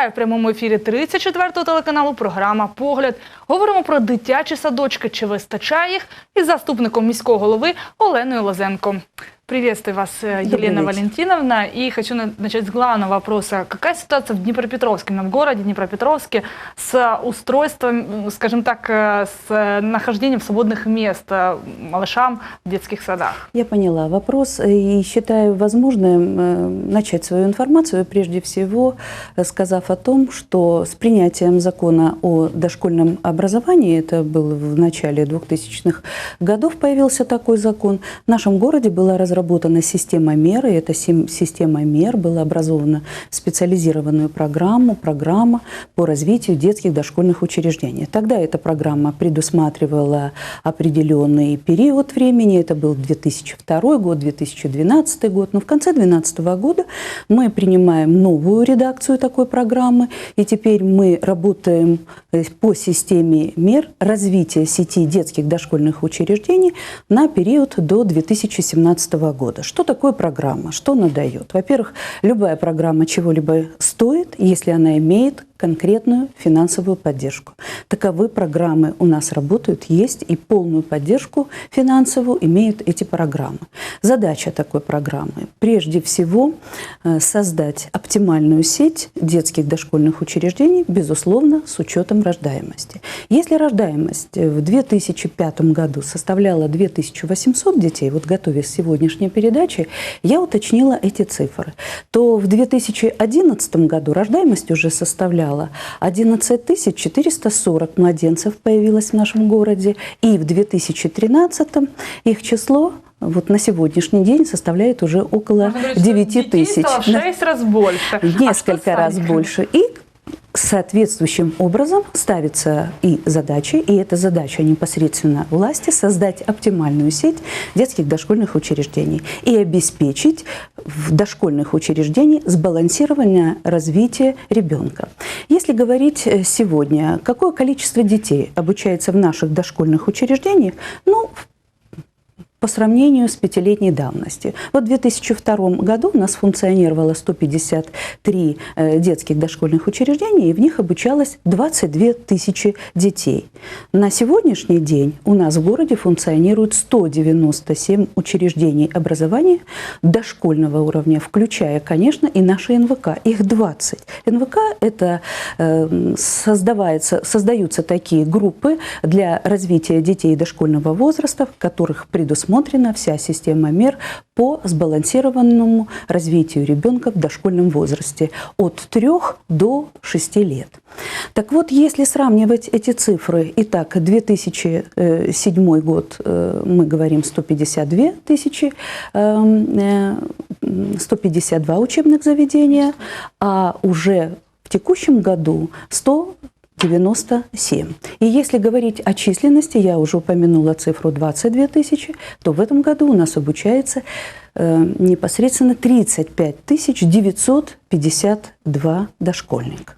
Вітаю в прямому ефірі 34-го телеканалу. Програма Погляд. Говоримо про дитячі садочки. Чи вистачає їх? Із заступником міського голови Оленою Лозенко. Приветствую вас, э, Добрый Елена вечер. Валентиновна. И хочу на- начать с главного вопроса. Какая ситуация в Днепропетровске, в городе Днепропетровске, с устройством, скажем так, э, с э, нахождением свободных мест малышам в детских садах? Я поняла вопрос и считаю возможным начать свою информацию, прежде всего сказав о том, что с принятием закона о дошкольном образовании, это был в начале 2000-х годов появился такой закон, в нашем городе была разработана система мер, и эта система мер была образована в специализированную программу, программа по развитию детских дошкольных учреждений. Тогда эта программа предусматривала определенный период времени, это был 2002 год, 2012 год, но в конце 2012 года мы принимаем новую редакцию такой программы, и теперь мы работаем э, по системе мер развития сети детских дошкольных учреждений на период до 2017 года. Что такое программа? Что она дает? Во-первых, любая программа чего-либо стоит, если она имеет конкретную финансовую поддержку. Таковы программы у нас работают, есть, и полную поддержку финансовую имеют эти программы. Задача такой программы – прежде всего э, создать оптимальную сеть детских дошкольных учреждений, безусловно, с учетом рождаемости. Если рождаемость в 2005 году составляла 2800 детей, вот готовясь к сегодняшней передаче, я уточнила эти цифры, то в 2011 году рождаемость уже составляла 11 440 младенцев появилось в нашем городе, и в 2013 их число вот на сегодняшний день составляет уже около что 9 детей тысяч. стало в Да. 6 раз больше. А Несколько с раз больше. И соответствующим образом ставится и задача, и эта задача непосредственно власти создать оптимальную сеть детских дошкольных учреждений и обеспечить в дошкольных учреждениях сбалансированное развитие ребенка. Если говорить э, сегодня, какое количество детей обучается в наших дошкольных учреждениях, ну, по сравнению с пятилетней давностью. Вот в 2002 году у нас функционировало 153 э, детских дошкольных учреждений, и в них обучалось 22 тысячи детей. На сегодняшний день у нас в городе функционирует 197 учреждений образования дошкольного уровня, включая, конечно, и наши НВК. Их 20. НВК – это э, создавается, создаются такие группы для развития детей дошкольного возраста, в которых предусмотрена вся система мер по сбалансированному развитию ребенка в дошкольном возрасте от 3 до 6 лет. Так вот, если сравнивать эти цифры, итак, 2007 год, э, мы говорим 152 тысячи, э, э, 152 учебных заведения, а уже в текущем году 100 97. И если говорить о численности, я уже упомянула цифру 22 тысячи, то в этом году у нас обучается э, непосредственно 35 952 дошкольника.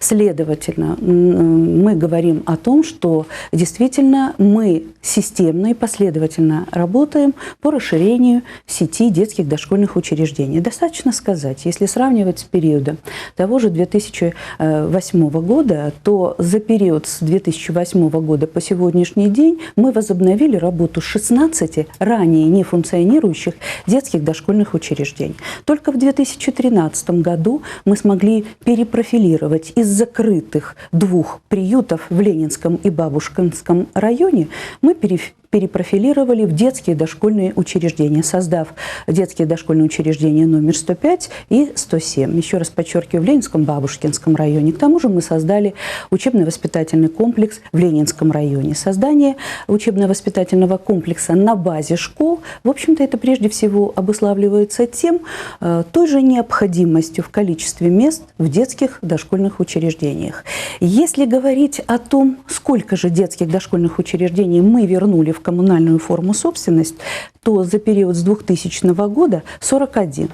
Следовательно, мы говорим о том, что действительно мы системно и последовательно работаем по расширению сети детских дошкольных учреждений. Достаточно сказать, если сравнивать с периодом того же 2008 года, то за период с 2008 года по сегодняшний день мы возобновили работу 16 ранее не функционирующих детских дошкольных учреждений. Только в 2013 году мы смогли перепрофилировать из закрытых двух приютов в Ленинском и Бабушкинском районе, мы пере- перепрофилировали в детские дошкольные учреждения, создав детские дошкольные учреждения номер 105 и 107. Еще раз подчеркиваю, в Ленинском Бабушкинском районе. К тому же мы создали учебно-воспитательный комплекс в Ленинском районе. Создание учебно-воспитательного комплекса на базе школ, в общем-то, это прежде всего обуславливается тем, э, той же необходимостью в количестве мест в детских дошкольных учреждениях. Если говорить о том, сколько же детских дошкольных учреждений мы вернули в коммунальную форму собственность, то за период с 2000 года 41.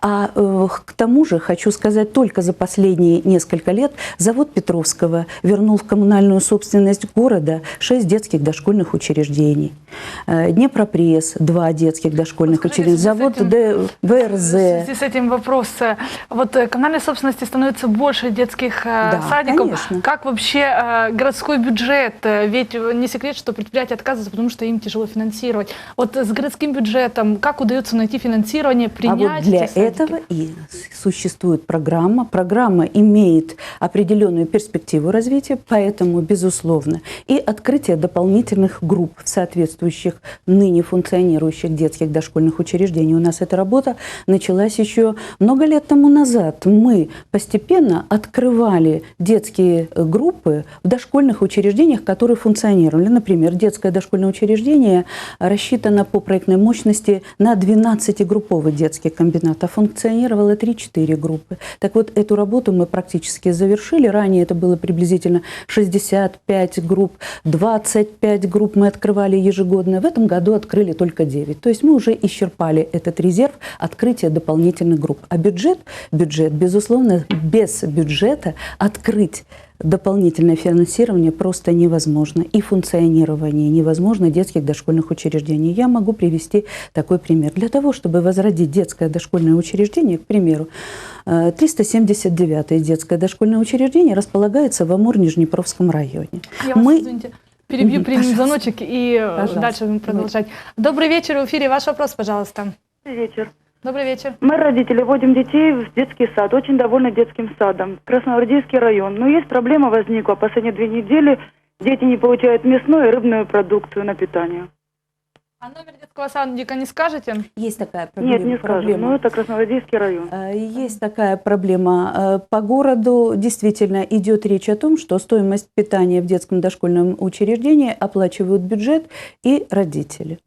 А э, к тому же, хочу сказать, только за последние несколько лет завод Петровского вернул в коммунальную собственность города шесть детских дошкольных учреждений. Э, Днепропресс – два детских дошкольных Скажите, учреждения. в связи Завод этим- Д- В ВРЗ. связи с этим вопрос. Вот э, коммунальной собственности становится больше детских э, Да, садиков. конечно. Как вообще городской бюджет? Ведь не секрет, что предприятия отказываются, потому что им тяжело финансировать. Вот с городским бюджетом как удается найти финансирование, А принять вот для садики? этого и существует программа. Программа имеет определенную перспективу развития, поэтому, безусловно, и открытие дополнительных групп в соответствующих ныне функционирующих детских дошкольных учреждений. У нас эта работа началась еще много лет тому назад. Мы постепенно открывали детские группы в дошкольных учреждениях, которые функционировали. Например, детское дошкольное учреждение рассчитано по проектной мощности на 12-групповый детский комбинат, а функционировало 3-4 группы. Так вот, эту работу мы практически завершили. Ранее это было приблизительно 65 групп, 25 групп мы открывали ежегодно. В этом году открыли только 9. То есть мы уже исчерпали этот резерв открытия дополнительных групп. А бюджет, бюджет, безусловно, без бюджета открыть дополнительное финансирование просто невозможно. И функционирование невозможно детских дошкольных учреждений. Я могу привести такой пример. Для того, чтобы возродить детское дошкольное учреждение, к примеру, э, 379-е детское дошкольное учреждение располагается в Амур-Нижнепровском районе. Я вас, Мы- извините, перебью, Мгм, примем звоночек и э, Пожалуйста. дальше будем продолжать. Добрый вечер, в эфире ваш вопрос, пожалуйста. Добрый вечер. Добрый вечер. Мы, родители, водим детей в детский сад. Очень довольны детским садом. Красногвардейский район. Но есть проблема возникла. Последние две недели дети не получают мясную и рыбную продукцию на питание. А номер детского садика не скажете? Есть такая проблема. Нет, не скажем. Но это Красногвардейский район. Э, Есть такая проблема. Э, По городу действительно идет речь о том, что стоимость питания в детском дошкольном учреждении оплачивают бюджет и родители.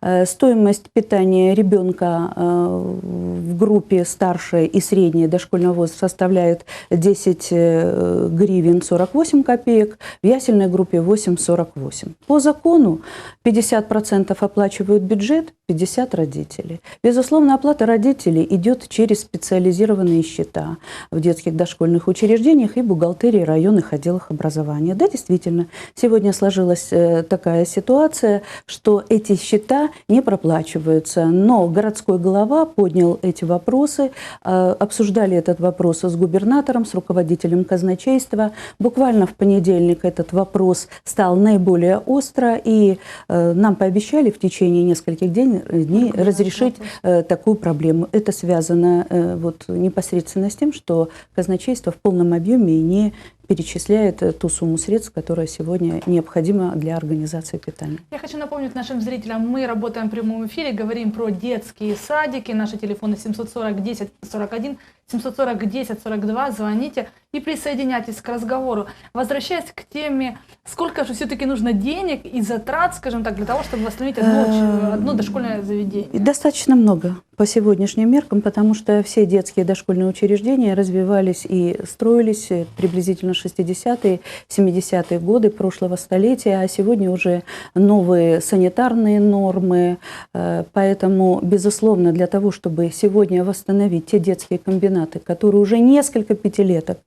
Э, Стоимость питания ребенка э, в группе старшая и средняя дошкольного возраста составляет 10 э, гривен 48 копеек, в ясельной группе 8,48. По закону 50% оплачивают бюджет, 50 родители. Безусловно, оплата родителей идет через специализированные счета в детских дошкольных учреждениях и бухгалтерии районных отделах образования. Да, действительно, сегодня сложилась э, такая ситуация, что эти счета не проплачиваются. Но городской глава поднял эти вопросы, э, обсуждали этот вопрос с губернатором, с руководителем казначейства. Буквально в понедельник этот вопрос стал наиболее остро, и э, нам пообещали в течение нескольких день- дней Регулировать разрешить э, такую проблему. Это связано э, вот, непосредственно с тем, что казначейство в полном объеме не перечисляет э, ту сумму средств, которая сегодня необходима для организации питания. Я хочу напомнить нашим зрителям, мы работаем в прямом эфире, говорим про детские садики. Наши телефоны 740 10 41, 740 10 42. Звоните и присоединяйтесь к разговору. Возвращаясь к теме, сколько же все-таки нужно денег и затрат, скажем так, для того, чтобы восстановить одно, Э, одно дошкольное заведение. достаточно много по сегодняшним меркам, потому что все детские дошкольные учреждения развивались и строились приблизительно 60-е, 70-е годы прошлого столетия, а сегодня уже новые санитарные нормы. Э, Поэтому, безусловно, для того, чтобы сегодня восстановить те детские комбинаты, которые уже несколько пятилеток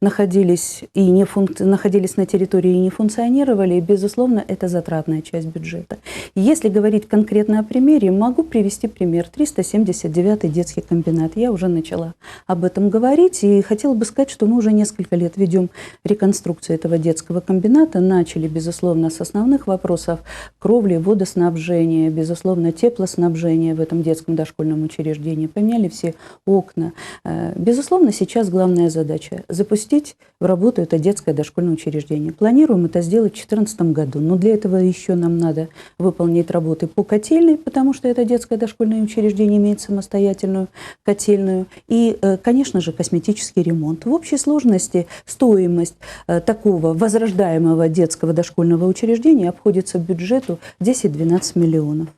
находились, и не функ- находились на территории и не функционировали, безусловно, это затратная часть бюджета. И Если говорить конкретно о примере, могу привести пример. 379-й детский комбинат. Я уже начала об этом говорить и хотела бы сказать, что мы уже несколько лет ведем реконструкцию этого детского комбината. Начали, безусловно, с основных вопросов кровли, водоснабжения, безусловно, теплоснабжения в этом детском дошкольном учреждении. Поменяли все окна. Безусловно, сейчас главная задача – запустить в работу это детское дошкольное учреждение. Планируем это сделать в 2014 году, но для этого еще нам надо выполнить работы по котельной, потому что это детское дошкольное учреждение имеет самостоятельную котельную, и, э, конечно же, косметический ремонт. В общей сложности стоимость э, такого возрождаемого детского дошкольного учреждения обходится бюджету 10-12 миллионов.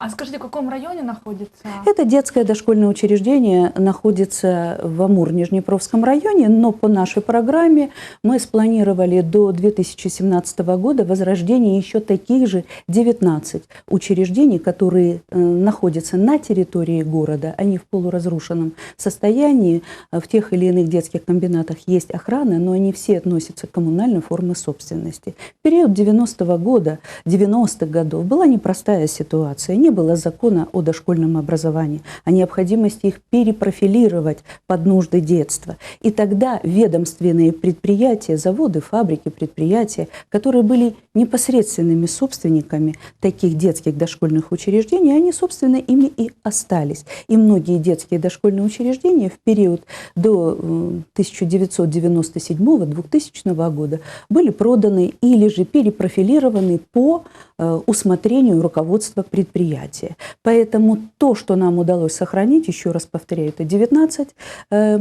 А скажите, в каком районе находится? Это детское дошкольное учреждение находится в Амур-Нижнепровском районе, но по нашей программе мы спланировали до 2017 года возрождение еще таких же 19 учреждений, которые э, находятся на территории города, они в полуразрушенном состоянии. В тех или иных детских комбинатах есть охрана, но они все относятся к коммунальной форме собственности. В период 90-го года, 90-х годов была непростая ситуация. Было закона о дошкольном образовании, о необходимости их перепрофилировать под нужды детства. И тогда ведомственные предприятия, заводы, фабрики, предприятия, которые были непосредственными собственниками таких детских дошкольных учреждений, они, собственно, ими и остались. И многие детские дошкольные учреждения в период до э, 1997-2000 года были проданы или же перепрофилированы по э, усмотрению руководства предприятия. Поэтому то, что нам удалось сохранить, еще раз повторяю, это 19 э,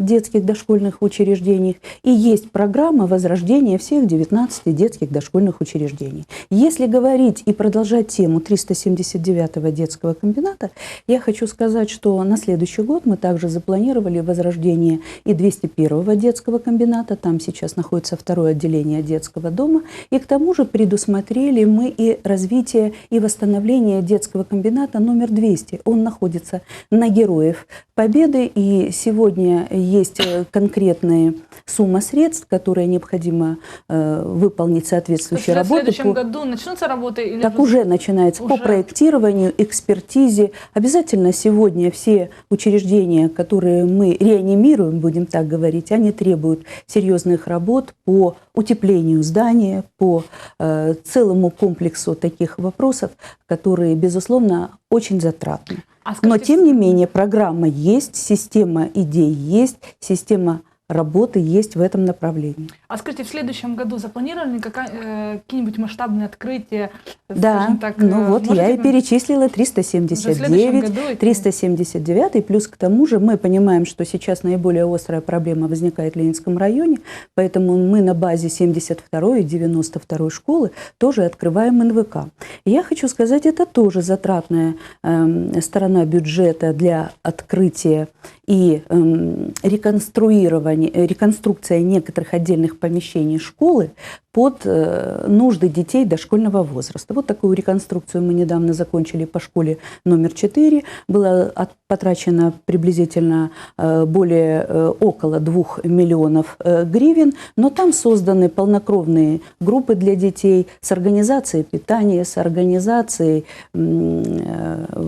детских дошкольных учреждений, и есть программа возрождения всех 19 детских дошкольных учреждений. Если говорить и продолжать тему 379-го детского комбината, я хочу сказать, что на следующий год мы также запланировали возрождение и 201-го детского комбината, там сейчас находится второе отделение детского дома, и к тому же предусмотрели мы и развитие и восстановление детского комбината номер 200. Он находится на Героев Победы, и сегодня есть э, конкретная сумма средств, которые необходимо э, выполнить То есть соответствующие уже в работы. следующем по- году начнутся работы? Или так вы- уже начинается по Уже. проектированию, экспертизе. Обязательно сегодня все учреждения, которые мы реанимируем, будем так говорить, они требуют серьезных работ по утеплению здания, по э, целому комплексу таких вопросов, которые, безусловно, очень затратны. А Но, скажите, тем не менее, программа есть, система идей есть, система работы есть в этом направлении. А скажите, в следующем году запланированы э, какие-нибудь масштабные открытия? Да, так, ну э, вот я можете и нам- перечислила Уже в следующем 379, году это- 379, плюс к тому же мы понимаем, что сейчас наиболее острая проблема возникает в Ленинском районе, поэтому мы на базе 72 и 92 школы тоже открываем НВК. И я хочу сказать, это тоже затратная эм, сторона бюджета для открытия и эм, реконструирования, э, реконструкция некоторых отдельных помещений школы под э, нужды детей дошкольного возраста. Вот такую реконструкцию мы недавно закончили по школе номер 4. Было от- потрачено приблизительно э, более около 2 миллионов гривен, но там созданы полнокровные группы для детей с организацией питания, с организацией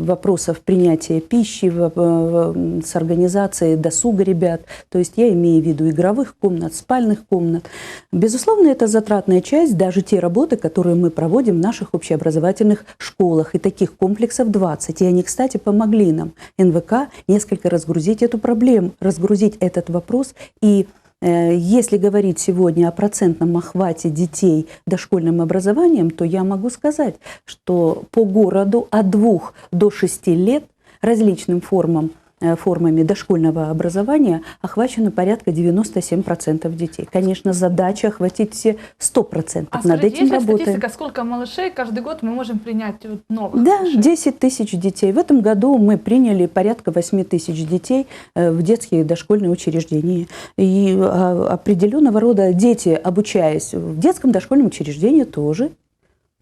вопросов принятия пищи, с организацией досуга ребят. То есть я имею в виду игровых комнат, спальных комнат. Безусловно, это затратная часть, даже те работы, которые мы проводим в наших общеобразовательных школах. И таких комплексов 20. И они, кстати, помогли нам, НВК, несколько разгрузить эту проблему, разгрузить этот вопрос и если говорить сегодня о процентном охвате детей дошкольным образованием, то я могу сказать, что по городу от 2 до 6 лет различным формам э, формами дошкольного образования охвачено порядка 97% детей. Конечно, задача охватить все 100%. А Над скажите, этим есть работаем. статистика, сколько малышей каждый год мы можем принять новых Да, малышей? 10 тысяч детей. В этом году мы приняли порядка 8 тысяч детей э, в детские дошкольные учреждения. И а, определенного рода дети, обучаясь в детском дошкольном учреждении, тоже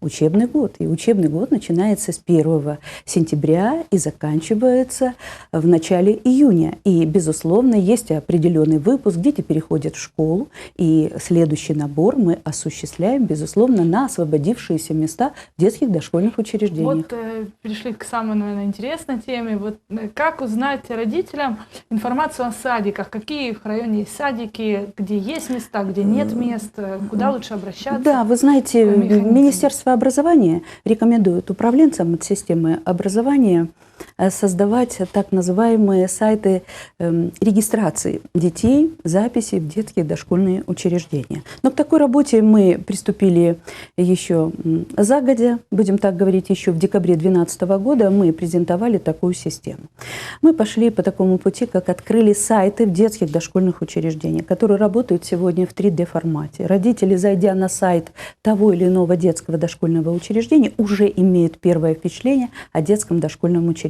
учебный год. И учебный год начинается с 1 сентября и заканчивается в начале июня. И, безусловно, есть определенный выпуск, дети переходят в школу, и следующий набор мы осуществляем, безусловно, на освободившиеся места в детских дошкольных учреждениях. Вот э, перешли к самой, наверное, интересной теме. Вот э, как узнать родителям информацию о садиках? Какие в районе есть садики, где есть места, где нет мест, куда лучше обращаться? Да, вы знаете? Министерство образования рекомендует управленцам системы образования создавать так называемые сайты эм, регистрации детей, записи в детские дошкольные учреждения. Но к такой работе мы приступили еще загодя, будем так говорить, еще в декабре 2012 года мы презентовали такую систему. Мы пошли по такому пути, как открыли сайты в детских дошкольных учреждениях, которые работают сегодня в 3D-формате. Родители, зайдя на сайт того или иного детского дошкольного учреждения, уже имеют первое впечатление о детском дошкольном учреждении.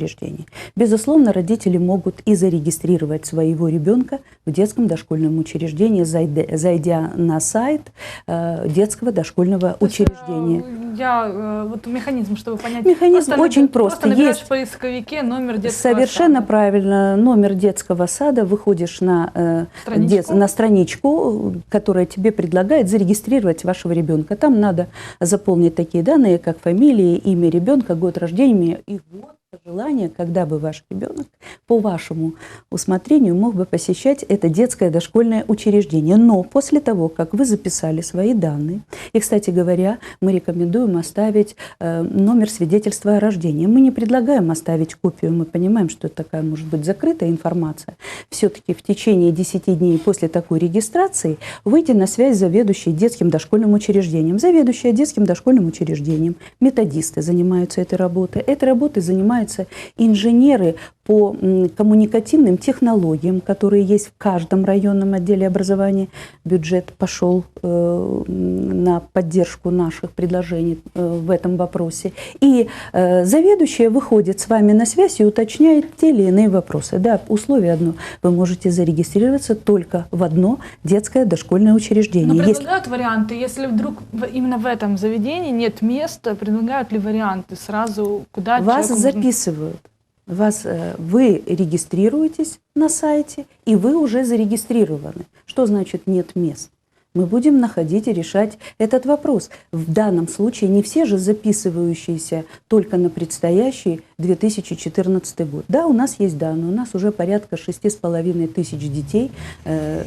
Безусловно, родители могут и зарегистрировать своего ребенка в детском дошкольном учреждении, зайдя, зайдя на сайт э, детского дошкольного То есть, э, учреждения. Я, э, вот механизм, чтобы понять. Механизм Просто очень набер- просто. Просто Есть. в поисковике номер детского Совершенно сада. правильно. Номер детского сада, выходишь на, э, Страничку. дет- на страничку, которая тебе предлагает зарегистрировать вашего ребенка. Там надо заполнить такие данные, как фамилия, имя ребенка, год рождения и год желание, когда бы ваш ребенок по вашему усмотрению мог бы посещать это детское дошкольное учреждение. Но после того, как вы записали свои данные, и, кстати говоря, мы рекомендуем оставить э, номер свидетельства о рождении. Мы не предлагаем оставить копию, мы понимаем, что это такая может быть закрытая информация. Все-таки в течение 10 дней после такой регистрации выйти на связь с заведующей детским дошкольным учреждением. Заведующая детским дошкольным учреждением, методисты занимаются этой работой. Этой работой занимаются инженеры по коммуникативным технологиям, которые есть в каждом районном отделе образования. Бюджет пошел э, на поддержку наших предложений э, в этом вопросе. И э, заведующая выходит с вами на связь и уточняет те или иные вопросы. Да, условие одно. Вы можете зарегистрироваться только в одно детское дошкольное учреждение. Но Если- предлагают варианты, если вдруг именно в этом заведении нет места, предлагают ли варианты сразу, куда Вас человеку записывают. Вас, э, вы регистрируетесь на сайте, и вы уже зарегистрированы. Что значит нет мест? Мы будем находить и решать этот вопрос. В данном случае не все же записывающиеся только на предстоящий 2014 год. Да, у нас есть данные, у нас уже порядка 6,5 тысяч детей э,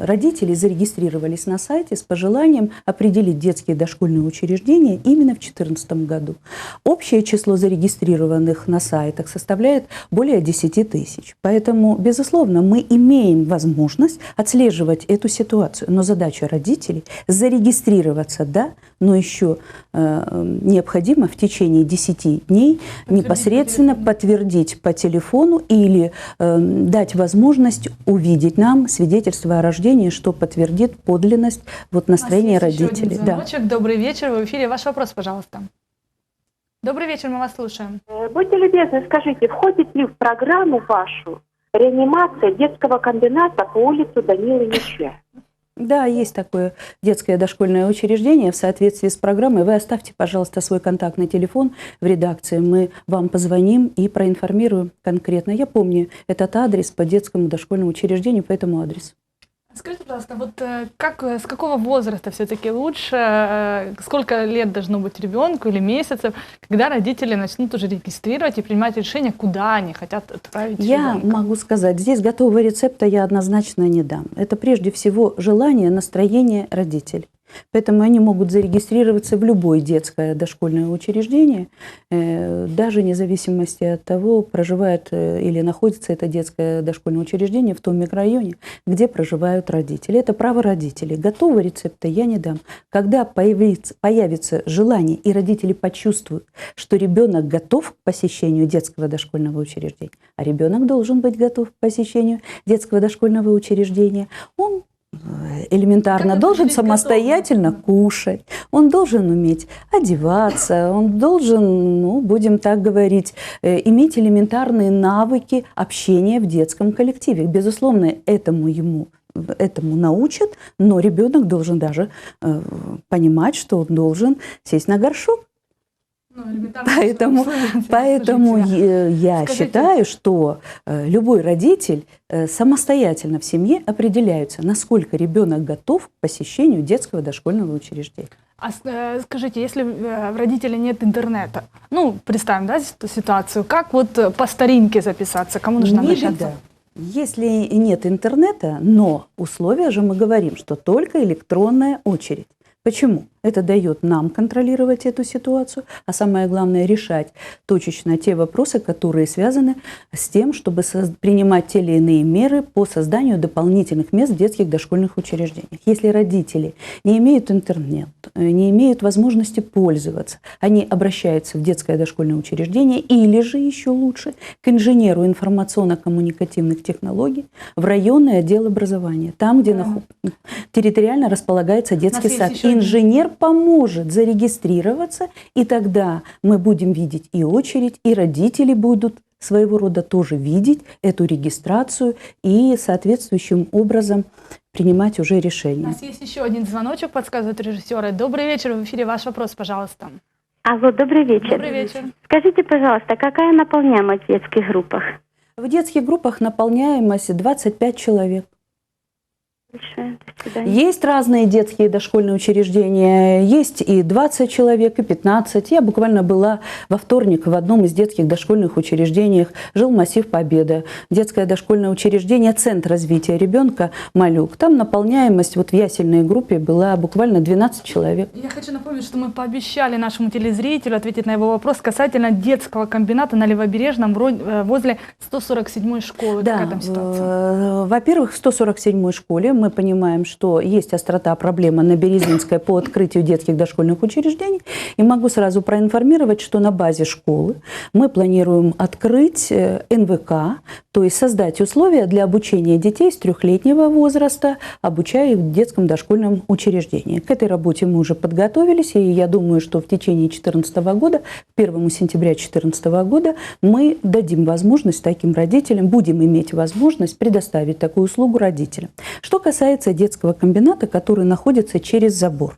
родители зарегистрировались на сайте с пожеланием определить детские дошкольные учреждения именно в 2014 году. Общее число зарегистрированных на сайтах составляет более 10 тысяч. Поэтому, безусловно, мы имеем возможность отслеживать эту ситуацию. Но задача родителей – зарегистрироваться, да, но еще э, необходимо в течение 10 дней непосредственно подтвердить по телефону или э, дать возможность увидеть нам свидетельство о рождении, что подтвердит подлинность вот настроения есть еще один родителей. Да. Добрый вечер, в эфире. Ваш вопрос, пожалуйста. Добрый вечер, мы вас слушаем. Э, Будьте любезны, скажите, входит ли в программу вашу реанимация детского комбината по улице Данилы Мича? Да, есть такое детское дошкольное учреждение. В соответствии с программой вы оставьте, пожалуйста, свой контактный телефон в редакции. Мы вам позвоним и проинформируем конкретно. Я помню этот адрес по детскому дошкольному учреждению по этому адресу. Скажите, пожалуйста, вот э, как, э, с какого возраста все-таки лучше, э, сколько лет должно быть ребенку или месяцев, когда родители начнут уже регистрировать и принимать решение, куда они хотят отправить Я ребенка? могу сказать, здесь готового рецепта я однозначно не дам. Это прежде всего желание, настроение родителей. Поэтому они могут зарегистрироваться в любое детское дошкольное учреждение, э, даже вне зависимости от того, проживает э, или находится это детское дошкольное учреждение в том микрорайоне, где проживают родители. Это право родителей. Готового рецепта я не дам. Когда появится, появится желание, и родители почувствуют, что ребенок готов к посещению детского дошкольного учреждения, а ребенок должен быть готов к посещению детского дошкольного учреждения, он элементарно Как должен самостоятельно готовность? кушать, он должен уметь одеваться, он должен, ну, будем так говорить, э, иметь элементарные навыки общения в детском коллективе. Безусловно, этому ему этому научат, но ребенок должен даже э, понимать, что он должен сесть на горшок. Ну, Поэтому, поэтому э, я Скажите- считаю, что э, любой родитель э, самостоятельно в семье определяется, насколько ребенок готов к посещению детского дошкольного учреждения. А скажите, если в родителя нет интернета, ну, представим, да, ситу- ситуацию, как вот по старинке записаться, кому нужно обращаться? Если нет интернета, но условия же мы говорим, что только электронная очередь. Почему? Это дает нам контролировать эту ситуацию, а самое главное решать точечно те вопросы, которые связаны с тем, чтобы принимать те или иные меры по созданию дополнительных мест в детских дошкольных учреждениях. Если родители не имеют интернет, э, не имеют возможности пользоваться, они обращаются в детское дошкольное учреждение или же еще лучше к инженеру информационно-коммуникативных технологий в районный отдел образования, там, где нахо- территориально располагается детский сад. Инженер поможет зарегистрироваться, и тогда мы будем видеть и очередь, и родители будут своего рода тоже видеть эту регистрацию и соответствующим образом принимать уже У решения. нас есть еще один звоночек, подсказывают режиссеры. Добрый вечер, в эфире ваш вопрос, пожалуйста. Алло, добрый вечер. Добрый вечер. Скажите, пожалуйста, какая наполняемость в детских группах? В детских группах наполняемость 25 человек. Большое. До свидания. Есть разные детские дошкольные учреждения, есть и 20 человек, и 15. Я буквально была во вторник в одном из детских дошкольных учреждений, жил массив Победа, детское дошкольное учреждение, Центр развития ребенка «Малюк». Там наполняемость вот в ясельной группе была буквально 12 человек. Я хочу напомнить, что мы пообещали нашему телезрителю ответить на его вопрос касательно детского комбината на Левобережном э, возле 147-й школы. Да, э, во-первых, в 147-й школе мы понимаем, что есть острота проблема на Березинской по открытию детских дошкольных учреждений. И могу сразу проинформировать, что на базе школы мы планируем открыть э, НВК, то есть создать условия для обучения детей с трехлетнего возраста, обучая их в детском дошкольном учреждении. К этой работе мы уже подготовились, и я думаю, что в течение 2014 года, к 1 сентября 2014 года, мы дадим возможность таким родителям, будем иметь возможность предоставить такую услугу родителям. Что касается детского комбината, который находится через забор.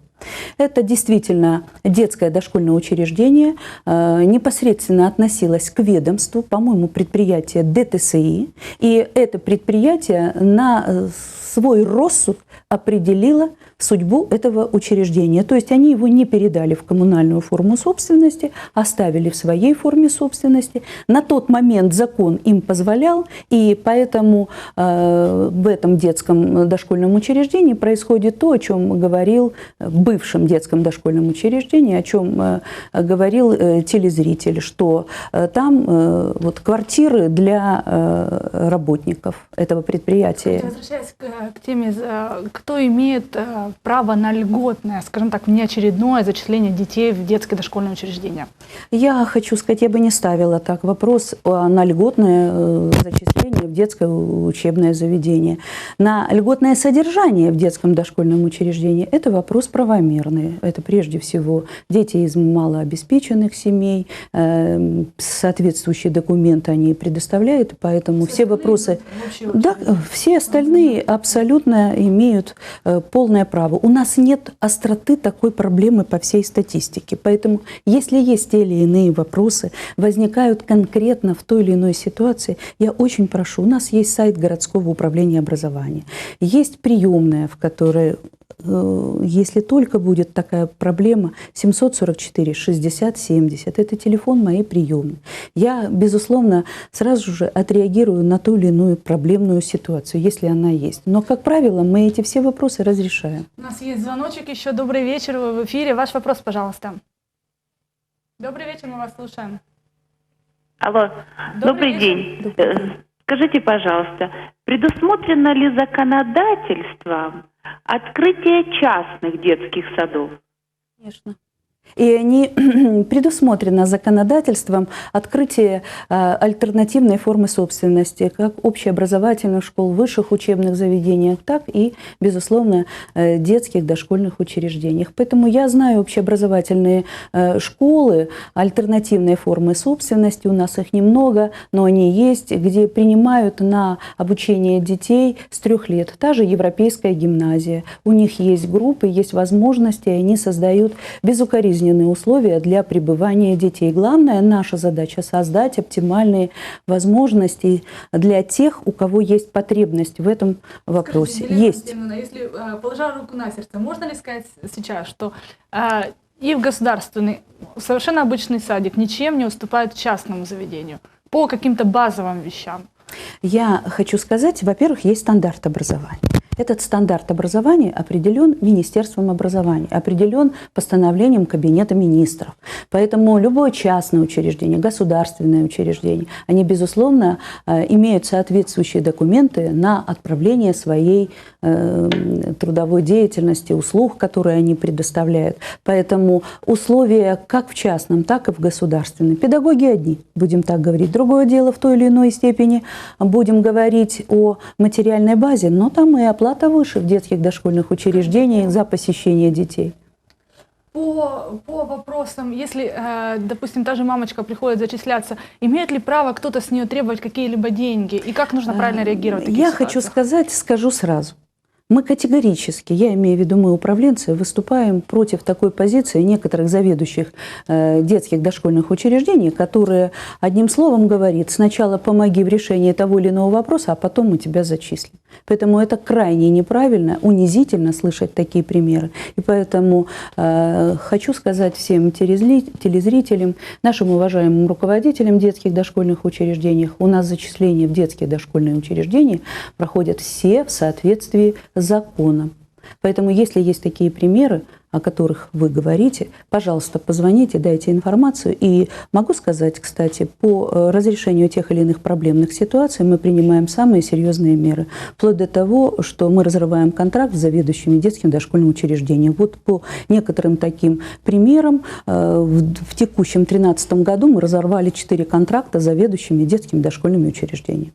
Это действительно детское дошкольное учреждение, э, непосредственно относилось к ведомству, по-моему, предприятие ДТСИ. И это предприятие на э, свой рассуд определило судьбу этого учреждения. То есть они его не передали в коммунальную форму собственности, оставили в своей форме собственности. На тот момент закон им позволял, и поэтому э, в этом детском дошкольном учреждении происходит то, о чем говорил в бывшем детском дошкольном учреждении, о чем э, говорил э, телезритель, что э, там э, вот квартиры для э, работников этого предприятия. Возвращаясь к, к теме, э, кто имеет э, право на льготное, скажем так, внеочередное зачисление детей в детское дошкольное учреждение? Я хочу сказать, я бы не ставила так вопрос а, на льготное э, зачисление в детское учебное заведение. На льготное содержание в детском дошкольном учреждении – это вопрос правомерный. Это прежде всего дети из малообеспеченных семей, э, соответствующие документы они предоставляют, поэтому все вопросы… Да, все остальные абсолютно имеют э, полное право. У нас нет остроты такой проблемы по всей статистике. Поэтому, если есть те или иные вопросы, возникают конкретно в той или иной ситуации, я очень прошу, у нас есть сайт городского управления образования, есть приемная, в которой э, если только будет такая проблема, 744 60 70, это телефон моей приемной. Я, безусловно, сразу же отреагирую на ту или иную проблемную ситуацию, если она есть. Но, как правило, мы эти все вопросы разрешаем. У нас есть звоночек еще. Добрый вечер, вы в эфире. Ваш вопрос, пожалуйста. Добрый вечер, мы вас слушаем. Алло, Добрый добрый, вечер. день. Скажите, пожалуйста, предусмотрено ли законодательством открытие частных детских садов? Конечно. И они предусмотрено законодательством открытие э, альтернативной формы собственности, как общеобразовательных школ, высших учебных заведениях, так и, безусловно, э, детских дошкольных учреждениях. Поэтому я знаю общеобразовательные э, школы, альтернативные формы собственности, у нас их немного, но они есть, где принимают на обучение детей с трех лет. Та же европейская гимназия. У них есть группы, есть возможности, и они создают безукоризненные условия для пребывания детей. Главная наша задача – создать оптимальные возможности для тех, у кого есть потребность в этом вопросе. Скажите, есть. Если, э, положа руку на сердце, можно ли сказать сейчас, что э, и в государственный, совершенно обычный садик ничем не уступает частному заведению по каким-то базовым вещам? Я хочу сказать, во-первых, есть стандарт образования. Этот стандарт образования определен Министерством образования, определен постановлением Кабинета министров. Поэтому любое частное учреждение, государственное учреждение, они, безусловно, э, имеют соответствующие документы на отправление своей трудовой деятельности, услуг, которые они предоставляют. Поэтому условия как в частном, так и в государственном. Педагоги одни, будем так говорить. Другое дело в той или иной степени будем говорить о материальной базе, но там и оплата выше в детских дошкольных учреждениях за посещение детей. По, по вопросам, если, э, допустим, та же мамочка приходит зачисляться, имеет ли право кто-то с нее требовать какие-либо деньги? И как нужно правильно реагировать в таких Я ситуациях? хочу сказать, скажу сразу. Мы категорически, я имею в виду мы управленцы, выступаем против такой позиции некоторых заведующих э, детских дошкольных учреждений, которые одним словом говорит, сначала помоги в решении того или иного вопроса, а потом мы тебя зачислим. Поэтому это крайне неправильно, унизительно слышать такие примеры. И поэтому э, хочу сказать всем телезрителям, нашим уважаемым руководителям детских дошкольных учреждений, у нас зачисления в детские дошкольные учреждения проходят все в соответствии с законом. Поэтому, если есть такие примеры, о которых вы говорите, пожалуйста, позвоните, дайте информацию. И могу сказать, кстати, по э, разрешению тех или иных проблемных ситуаций мы принимаем самые серьезные меры. Вплоть до того, что мы разрываем контракт с заведующими детским дошкольным учреждением. Вот по некоторым таким примерам э, в текущем 2013 году мы разорвали 4 контракта с заведующими детскими дошкольными учреждениями,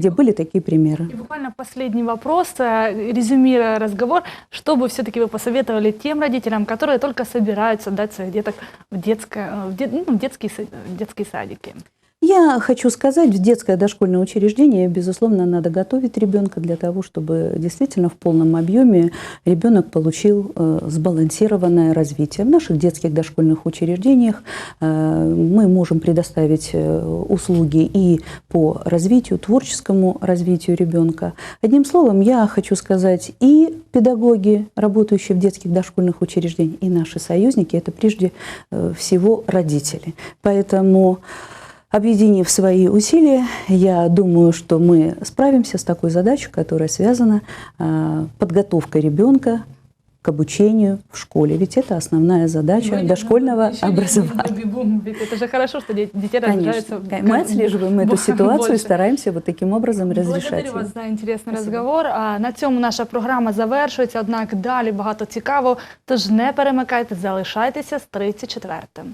где были такие примеры. И буквально последний вопрос, э, резюмируя разговор, что бы все-таки вы посоветовали тем родителям, которые только собираются дать своих деток в, детское, э, в, де- ну, в детские, детские садики? Я хочу сказать, в детское дошкольное учреждение, безусловно, надо готовить ребенка для того, чтобы действительно в полном объеме ребенок получил э, сбалансированное развитие. В наших детских дошкольных учреждениях э, мы можем предоставить э, услуги и по развитию, творческому развитию ребенка. Одним словом, я хочу сказать, и педагоги, работающие в детских дошкольных учреждениях, и наши союзники, это прежде всего родители. Поэтому Объединив свои усилия, я думаю, что мы справимся с такой задачей, которая связана э, подготовкой ребенка к обучению в школе. Ведь это основная задача дошкольного образования. Ведь это же хорошо, что де- детей Конечно. рождаются. Мы отслеживаем эту бо- ситуацию и больше. стараемся вот таким образом разрешать. Благодарю вас ее. за інтересний Спасибо. розговор. А на цьому наша програма завершується. Однак далі багато цікавого. Тож не перемикайте, залишайтеся з 34-м.